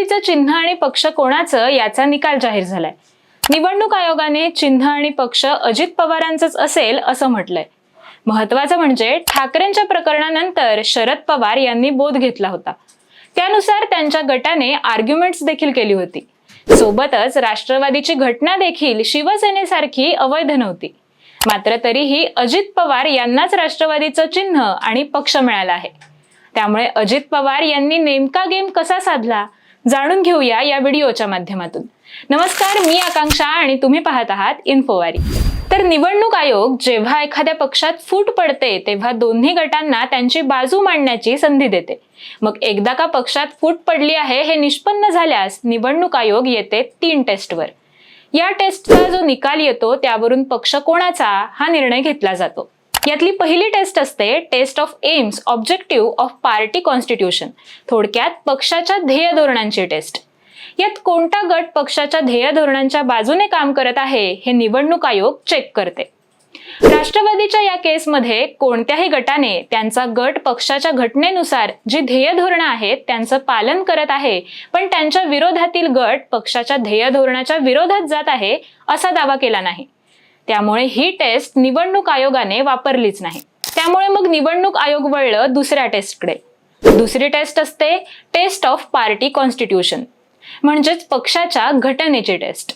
राष्ट्रवादीचं चिन्ह आणि पक्ष कोणाचं याचा निकाल जाहीर झालाय. निवडणूक आयोगाने चिन्ह आणि पक्ष अजित पवारांचंच असेल असं म्हटलंय. महत्वाचं म्हणजे ठाकरेंच्या प्रकरणानंतर शरद पवार यांनी बोध घेतला होता. त्यानुसार त्यांच्या गटाने आर्ग्युमेंट्स देखील केली होती. सोबतच राष्ट्रवादीची घटना देखील शिवसेनेसारखी अवैध नव्हती. मात्र तरीही अजित पवार यांनाच राष्ट्रवादीचं चिन्ह आणि पक्ष मिळाला आहे. त्यामुळे अजित पवार यांनी नेमका गेम कसा साधला? जाणून घेऊया या व्हिडिओच्या माध्यमातून. नमस्कार मी आकांक्षा आणि तुम्ही पाहत आहात इन्फोवारी. तर निवडणूक आयोग जेव्हा एखाद्या पक्षात फूट पडते तेव्हा दोन्ही गटांना त्यांची बाजू मांडण्याची संधी देते. मग एकदा का पक्षात फूट पडली आहे हे निष्पन्न झाल्यास निवडणूक आयोग येते तीन टेस्टवर. या टेस्टचा जो निकाल येतो त्यावरून पक्ष कोणाचा हा निर्णय घेतला जातो. यातली पहिली टेस्ट असते test of aims objective of party constitution. थोडक्यात पक्षाच्या ध्येय धोरणांची टेस्ट. यात कोणता गट पक्षाच्या ध्येय धोरणांच्या बाजूने काम करत आहे हे निवडणूक आयोग चेक करते. राष्ट्रवादीच्या या केसमध्ये कोणत्याही गटाने त्यांचा गट पक्षाच्या घटनेनुसार जी ध्येय धोरणं आहेत त्यांचं पालन करत आहे पण त्यांच्या विरोधातील गट पक्षाच्या ध्येय धोरणाच्या विरोधात जात आहे असा दावा केला नाही. त्यामुळे ही टेस्ट निवडणूक आयोगाने वापरलीच नाही. त्यामुळे मग निवडणूक आयोग वळलं दुसऱ्या टेस्टकडे दुसरी टेस्ट असते टेस्ट ऑफ पार्टी कॉन्स्टिट्यूशन म्हणजेच पक्षाच्या घटनेची टेस्ट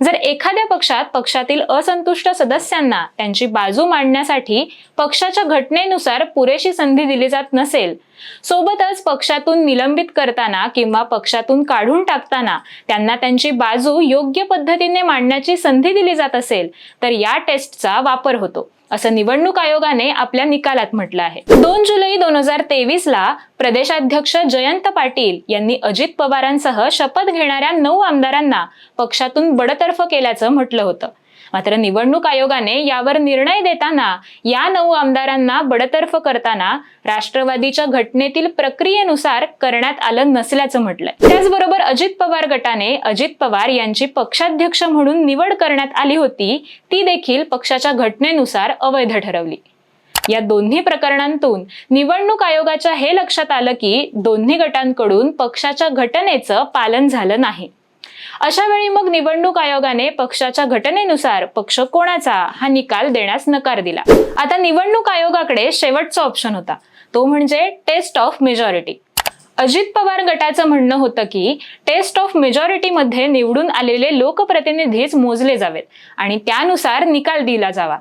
जर एखाद्या पक्षात पक्षातील असंतुष्ट सदस्यांना त्यांची बाजू मांडण्यासाठी पक्षाच्या घटनेनुसार पुरेशी संधी दिली जात नसेल सोबतच पक्षातून निलंबित करताना किंवा पक्षातून काढून टाकताना त्यांना त्यांची बाजू योग्य पद्धतीने मांडण्याची संधी दिली जात असेल तर या टेस्टचा वापर होतो. असं निवडणूक आयोगाने आपल्या निकालात म्हटलं आहे. दोन जुलै दोन हजार तेवीस ला प्रदेशाध्यक्ष जयंत पाटील यांनी अजित पवारांसह शपथ घेणाऱ्या नऊ आमदारांना पक्षातून बडतर्फ केल्याचं म्हटलं होतं. मात्र निवडणूक आयोगाने यावर निर्णय देताना या नऊ आमदारांना बडतर्फ करताना राष्ट्रवादीच्या घटनेतील प्रक्रियेनुसार करण्यात आलं नसल्याचं म्हटलंय. त्याचबरोबर अजित पवार गटाने अजित पवार यांची पक्षाध्यक्ष म्हणून निवड करण्यात आली होती ती देखील पक्षाच्या घटनेनुसार अवैध ठरवली. या दोन्ही प्रकरणांतून निवडणूक आयोगाच्या हे लक्षात आलं की दोन्ही गटांकडून पक्षाच्या घटनेचं पालन झालं नाही. अशा वेळी मग निवडणूक आयोगाने पक्षाच्या घटनेनुसार पक्ष कोणाचा हा निकाल देण्यास नकार दिला. आता निवडणूक आयोगाकडे शेवटचा ऑप्शन होता. तो म्हणजे test of majority Ajit Pawar गटाचं म्हणणं होतं की टेस्ट ऑफ मेजॉरिटीमध्ये निवडून आलेले लोकप्रतिनिधीच मोजले जावेत आणि त्यानुसार निकाल दिला जावा.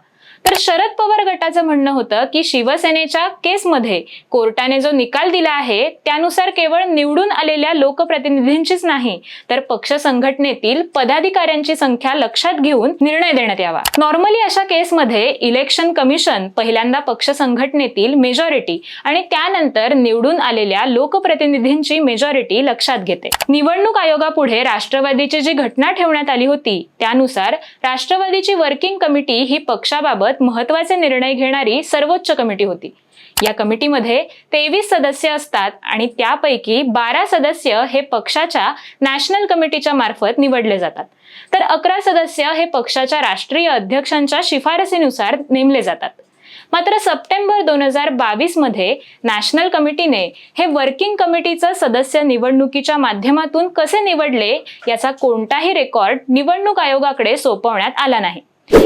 तर शरद पवार गटाचं म्हणणं होतं की शिवसेनेच्या केसमध्ये कोर्टाने जो निकाल दिला आहे त्यानुसार केवळ निवडून आलेल्या लोकप्रतिनिधींचीच नाही तर पक्ष संघटनेतील पदाधिकाऱ्यांची संख्या लक्षात घेऊन निर्णय देण्यात यावा. नॉर्मली अशा केसमध्ये इलेक्शन कमिशन पहिल्यांदा पक्ष संघटनेतील मेजॉरिटी आणि त्यानंतर निवडून आलेल्या लोकप्रतिनिधींची मेजॉरिटी लक्षात घेते. निवडणूक आयोगापुढे राष्ट्रवादीची जी घटना ठेवण्यात आली होती त्यानुसार राष्ट्रवादीची वर्किंग कमिटी ही पक्षाबाबत महत्त्वाचे निर्णय घेणारी सर्वोच्च कमिटी होती. या कमिटीमध्ये तेवीस सदस्य असतात आणि त्यापैकी बारा सदस्य हे पक्षाच्या नॅशनल कमिटीच्या मार्फत निवडले जातात. तर अकरा सदस्य हे पक्षाच्या राष्ट्रीय अध्यक्षांच्या शिफारसीनुसार नेमले जातात. मात्र सप्टेंबर दोन हजार बावीसमध्ये नॅशनल कमिटीने हे वर्किंग कमिटीचं सदस्य निवडणुकीच्या माध्यमातून कसे निवडले याचा कोणताही रेकॉर्ड निवडणूक आयोगाकडे सोपवण्यात आला नाही.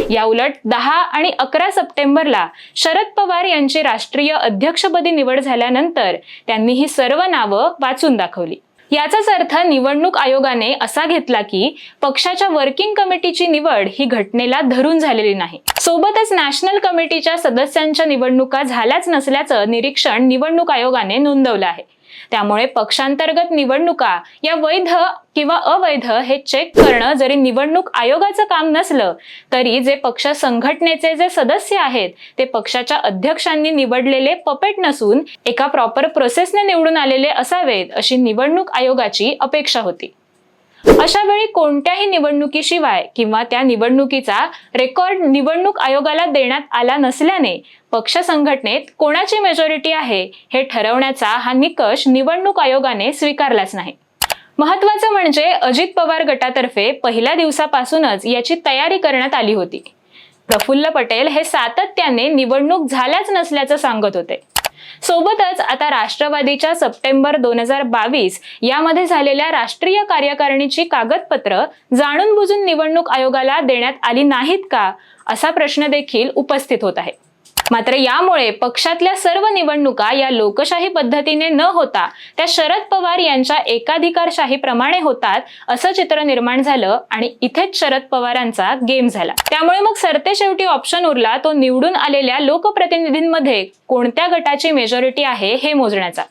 या उलट दहा आणि अकरा सप्टेंबरला शरद पवार यांची राष्ट्रीय अध्यक्षपदी निवड झाल्यानंतर त्यांनी ही सर्व नावं वाचून दाखवली. याचाच अर्थ निवडणूक आयोगाने असा घेतला की पक्षाच्या वर्किंग कमिटीची निवड ही घटनेला धरून झालेली नाही. सोबतच नॅशनल कमिटीच्या सदस्यांच्या निवडणुका झाल्याच नसल्याचं निरीक्षण निवडणूक आयोगाने नोंदवलं आहे. त्यामुळे पक्षांतर्गत निवडणुका या वैध किंवा अवैध हे चेक करणं जरी निवडणूक आयोगाचं काम नसलं तरी जे पक्ष संघटनेचे जे सदस्य आहेत ते पक्षाच्या अध्यक्षांनी निवडलेले पपेट नसून एका प्रॉपर प्रोसेसने निवडून आलेले असावेत अशी निवडणूक आयोगाची अपेक्षा होती. अशा वेळी कोणत्याही निवडणुकीशिवाय किंवा त्या निवडणुकीचा रेकॉर्ड निवडणूक आयोगाला देण्यात आला नसल्याने पक्ष संघटनेत कोणाची मेजॉरिटी आहे हे ठरवण्याचा हा निकष निवडणूक आयोगाने स्वीकारलाच नाही. महत्वाचं म्हणजे अजित पवार गटातर्फे पहिल्या दिवसापासूनच याची तयारी करण्यात आली होती. प्रफुल्ल पटेल हे सातत्याने निवडणूक झाल्याच नसल्याचं सांगत होते. सोबतच आता राष्ट्रवादीच्या सप्टेंबर दोन हजार बावीस यामध्ये झालेल्या राष्ट्रीय कार्यकारिणीची कागदपत्र जाणून बुजून निवडणूक आयोगाला देण्यात आली नाहीत का? असा प्रश्न देखील उपस्थित होत आहे. मात्र यामुळे पक्षातल्या सर्व निवडणुका या लोकशाही पद्धतीने न होता त्या शरद पवार यांच्या एकाधिकारशाहीप्रमाणे होतात असं चित्र निर्माण झालं आणि इथेच शरद पवारांचा गेम झाला. त्यामुळे मग सरते शेवटी ऑप्शन उरला तो निवडून आलेल्या लोकप्रतिनिधींमध्ये कोणत्या गटाची मेजॉरिटी आहे हे मोजण्याचा.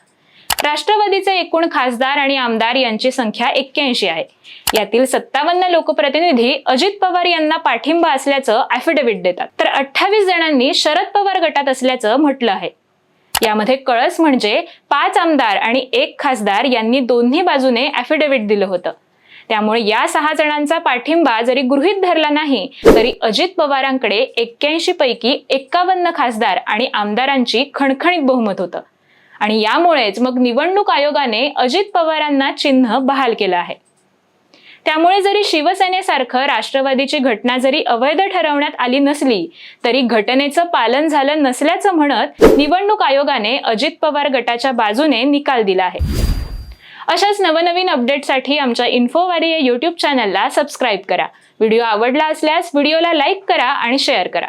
राष्ट्रवादीचे एकूण खासदार आणि आमदार यांची संख्या एक्क्याऐंशी आहे. यातील सत्तावन्न लोकप्रतिनिधी अजित पवार यांना पाठिंबा असल्याचं अॅफिडेव्हिट देतात. तर अठ्ठावीस जणांनी शरद पवार गटात असल्याचं म्हटलं आहे. यामध्ये कळस म्हणजे पाच आमदार आणि एक खासदार यांनी दोन्ही बाजूने ऍफिडेव्हिट दिलं होतं. त्यामुळे या सहा जणांचा पाठिंबा जरी गृहित धरला नाही तरी अजित पवारांकडे एक्क्याऐंशी पैकी एक्कावन्न खासदार आणि आमदारांची खणखणीत बहुमत होतं. आणि यामुळेच मग निवडणूक आयोगाने अजित पवारांना चिन्ह बहाल केलं आहे. त्यामुळे जरी शिवसेनेसारखं राष्ट्रवादीची घटना जरी अवैध ठरवण्यात आली नसली तरी घटनेचं पालन झालं नसल्याचं म्हणत निवडणूक आयोगाने अजित पवार गटाच्या बाजूने निकाल दिला आहे. अशाच नवनवीन अपडेटसाठी आमच्या इन्फोवारी या यूट्यूब चॅनलला सबस्क्राईब करा. व्हिडिओ आवडला असल्यास व्हिडिओला लाईक करा आणि शेअर करा.